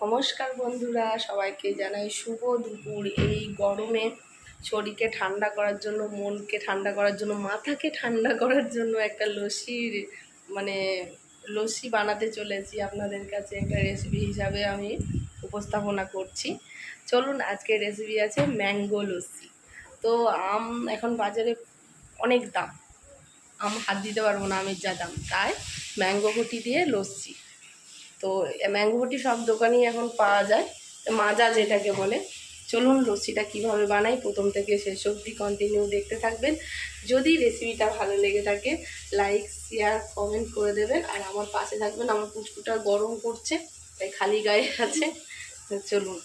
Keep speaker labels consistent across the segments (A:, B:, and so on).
A: নমস্কার বন্ধুরা, সবাইকে জানাই শুভ দুপুর। এই গরমে শরীরকে ঠান্ডা করার জন্য, মনকে ঠান্ডা করার জন্য, মাথাকে ঠান্ডা করার জন্য একটা লস্যির মানে লস্যি বানাতে চলেছি আপনাদের কাছে একটা রেসিপি হিসাবে আমি উপস্থাপনা করছি। চলুন আজকে রেসিপি আছে ম্যাঙ্গো লস্যি। তো আম এখন বাজারে অনেক দাম। আম হাত দিতে পারব না আমের যা দাম, তাই ম্যাঙ্গো গুটি দিয়ে লস্যি। তো ম্যাঙ্গো বটি সব দোকানেই এখন পাওয়া যায়। মাজা যেটাকে বলে। চলুন লস্যিটা কীভাবে বানাই, প্রথম থেকে শেষ অবধি কন্টিনিউ দেখতে থাকবেন। যদি রেসিপিটা ভালো লেগে থাকে লাইক শেয়ার কমেন্ট করে দেবেন। আর আমার পাশে থাকবেন আমার পুচকুটা গরম করছে, তাই খালি গায়ে আছে। চলুন।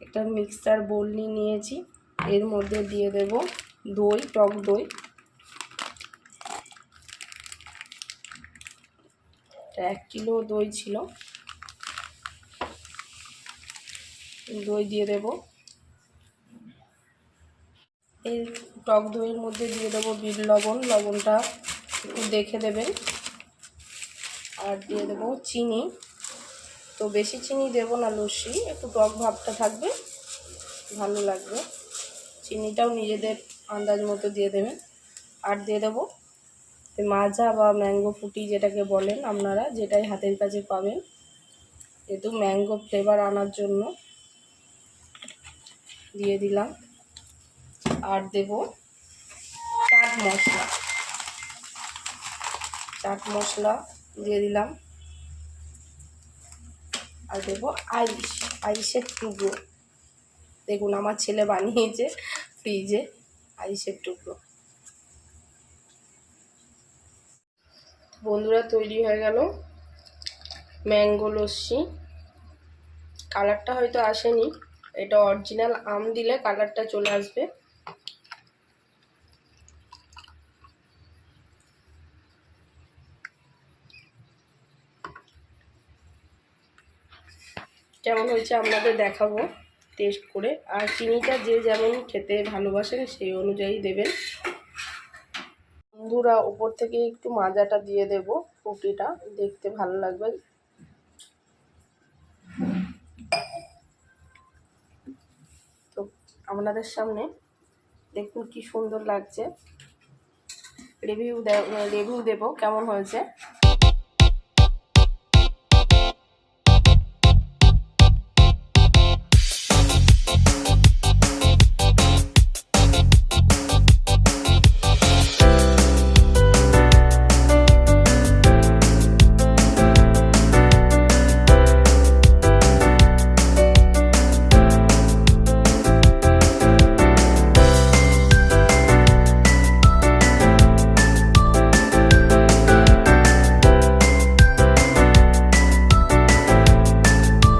A: একটা মিক্সচার বোল নিয়ে নিয়েছি। এর মধ্যে দিয়ে দেব দই, টক দই। এক কিলো দই ছিল। দই দিয়ে দেব। এই টক দইয়ের মধ্যে দিয়ে দেবো বিট লবণ। লবণটা একটু দেখে দেবেন। আর দিয়ে দেবো চিনি। তো বেশি চিনি দেবো না, লস্যি। একটু টক ভাবটা থাকবে, ভালো লাগবে। চিনিটাও নিজেদের আন্দাজ মতো দিয়ে দেবেন। আর দিয়ে দেবো মাজা বা ম্যাঙ্গো ফুটি যেটাকে বলেন আপনারা, যেটাই হাতের কাছে পাবেন। যেহেতু ম্যাঙ্গো ফ্লেভার আনার জন্য। দিয়ে দিলাম। আর দেব চাট মশলা। চাট মশলা দিয়ে দিলাম। আর দেব আইস। আইসের টুকরো। দেখুন, আমার ছেলে বানিয়েছে ফ্রিজে আইসের টুকরো। বন্ধুরা, তৈরি হয়ে গেল ম্যাঙ্গো লস্যি। কালারটা হয়তো আসেনি। এটা অরিজিনাল আম দিলে কালারটা চলে আসবে। কেমন হয়েছে আপনাদের দেখাবো টেস্ট করে। আর চিনিটা যে যেমন খেতে ভালোবাসেন, সেই অনুযায়ী দেবেন। বন্ধুরা উপর থেকে একটু মাজাটা দিয়ে দেব ফুটিটা, দেখতে ভালো লাগবে। আপনাদের সামনে। দেখুন কি সুন্দর লাগছে। রিভিউ রিভিউ দেব কেমন হয়েছে।